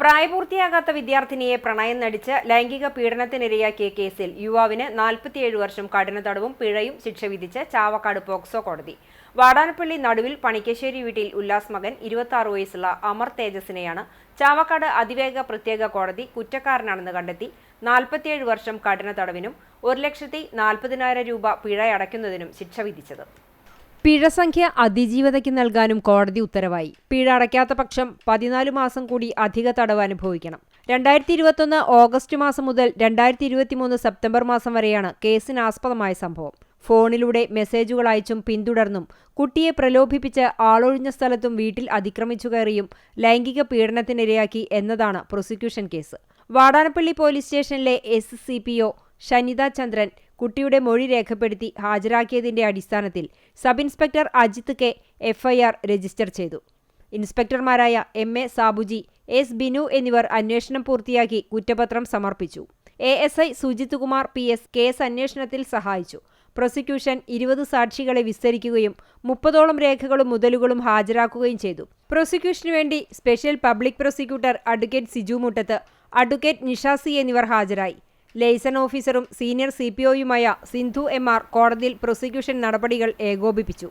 പ്രായപൂർത്തിയാകാത്ത വിദ്യാർത്ഥിനിയെ പ്രണയം നടിച്ച് ലൈംഗിക പീഡനത്തിനിരയാക്കിയ കേസിൽ യുവാവിന് നാൽപ്പത്തിയേഴ് വർഷം കഠിന തടവും പിഴയും ശിക്ഷ വിധിച്ച് ചാവക്കാട് പോക്സോ കോടതി. വാടാനപ്പള്ളി നടുവിൽ പണിക്കശ്ശേരി വീട്ടിൽ ഉല്ലാസ് മകൻ ഇരുപത്തി വയസ്സുള്ള അമർ തേജസിനെയാണ് ചാവക്കാട് അതിവേഗ പ്രത്യേക കോടതി കുറ്റക്കാരനാണെന്ന് കണ്ടെത്തി. നാൽപ്പത്തിയേഴ് വർഷം കഠിന തടവിനും ഒരു ലക്ഷത്തി നാൽപ്പതിനായിരം രൂപ പിഴ അടയ്ക്കുന്നതിനും ശിക്ഷ വിധിച്ചത്. പിഴ സംഖ്യ അതിജീവതയ്ക്ക് നൽകാനും കോടതി ഉത്തരവായി. പിഴ അടയ്ക്കാത്ത പക്ഷം പതിനാല് മാസം കൂടി അധിക തടവ് അനുഭവിക്കണം. രണ്ടായിരത്തി ഇരുപത്തൊന്ന് ഓഗസ്റ്റ് മാസം മുതൽ രണ്ടായിരത്തി ഇരുപത്തിമൂന്ന് സെപ്റ്റംബർ മാസം വരെയാണ് കേസിനാസ്പദമായ സംഭവം. ഫോണിലൂടെ മെസ്സേജുകൾ അയച്ചും പിന്തുടർന്നും കുട്ടിയെ പ്രലോഭിപ്പിച്ച് ആളൊഴിഞ്ഞ സ്ഥലത്തും വീട്ടിൽ അതിക്രമിച്ചു കയറിയും ലൈംഗിക പീഡനത്തിനിരയാക്കി എന്നതാണ് പ്രോസിക്യൂഷൻ കേസ്. വാടാനപ്പള്ളി പോലീസ് സ്റ്റേഷനിലെ എസ് ഷനിത ചന്ദ്രൻ കുട്ടിയുടെ മൊഴി രേഖപ്പെടുത്തി ഹാജരാക്കിയതിന്റെ അടിസ്ഥാനത്തിൽ sub inspector Ajith K FIR register ചെയ്തു. ഇൻസ്പെക്ടർമാരായ M A Sabuji S Binu എന്നിവർ അന്വേഷണം പൂർത്തിയാക്കി കുറ്റപത്രം സമർപ്പിച്ചു. A S I Sujith Kumar P S case അന്വേഷണത്തിൽ സഹായിച്ചു. പ്രോസിക്യൂഷൻ ഇരുപത് സാക്ഷികളെ വിസ്തരിക്കുകയും മുപ്പതോളം രേഖകളും മുതലുകളും ഹാജരാക്കുകയും ചെയ്തു. പ്രോസിക്യൂഷന് വേണ്ടി special public prosecutor advocate Siju Muttath advocate Nishasi എന്നിവർ ഹാജരായി. ലെയ്സൺ ഓഫീസറും സീനിയർ സി പി ഒയുമായ സിന്ധു എം ആർ കോടതിയിൽ പ്രോസിക്യൂഷൻ നടപടികൾ ഏകോപിപ്പിച്ചു